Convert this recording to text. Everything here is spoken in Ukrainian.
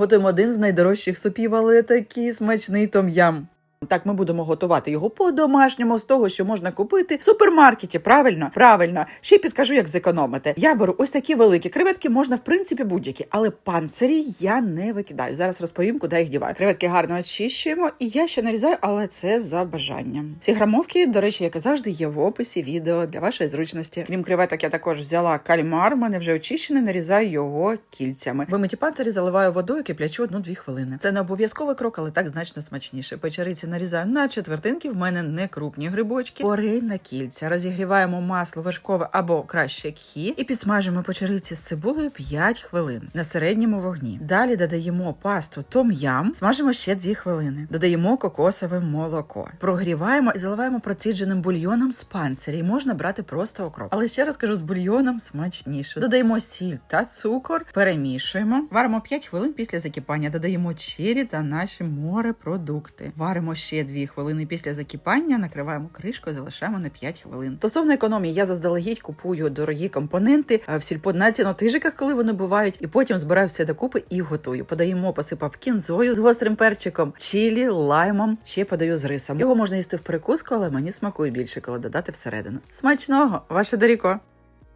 Готуємо один з найдорожчих супів, але такий смачний том'ям. Так, ми будемо готувати його по-домашньому з того, що можна купити в супермаркеті. Правильно, правильно. Ще підкажу, як зекономити. Я беру ось такі великі креветки, можна в принципі будь-які, але панцирі я не викидаю. Зараз розповім, куди їх діваю. Креветки гарно очищуємо, і я ще нарізаю, але це за бажанням. Ці грамовки, до речі, як і завжди, є в описі відео для вашої зручності. Крім креветок, я також взяла кальмар. У мене вже очищений, нарізаю його кільцями. Вимиті панцирі заливаю водою, киплячу одну-дві хвилини. Це не обов'язковий крок, але так значно смачніше. Печериці нарізаю на четвертинки. В мене не крупні грибочки. Порей на кільця. Розігріваємо масло вершкове або краще кхі і підсмажимо печериці з цибулею 5 хвилин на середньому вогні. Далі додаємо пасту том-ям, смажимо ще 2 хвилини. Додаємо кокосове молоко. Прогріваємо і заливаємо процідженим бульйоном з панцирі. Можна брати просто окроп. Але ще раз кажу, з бульйоном смачніше. Додаємо сіль та цукор, перемішуємо. Варимо 5 хвилин після закипання. Додаємо чері та наші морепродукти. Варимо ще 2 хвилини після закипання, накриваємо кришкою, залишаємо на 5 хвилин. Стосовно економії, я заздалегідь купую дорогі компоненти в сільпо на цінотижиках, коли вони бувають, і потім збираю все докупи і готую. Подаємо, посипав кінзою з гострим перчиком, чілі, лаймом. Ще подаю з рисом. Його можна їсти в перекуску, але мені смакує більше, коли додати всередину. Смачного, ваше Даріко!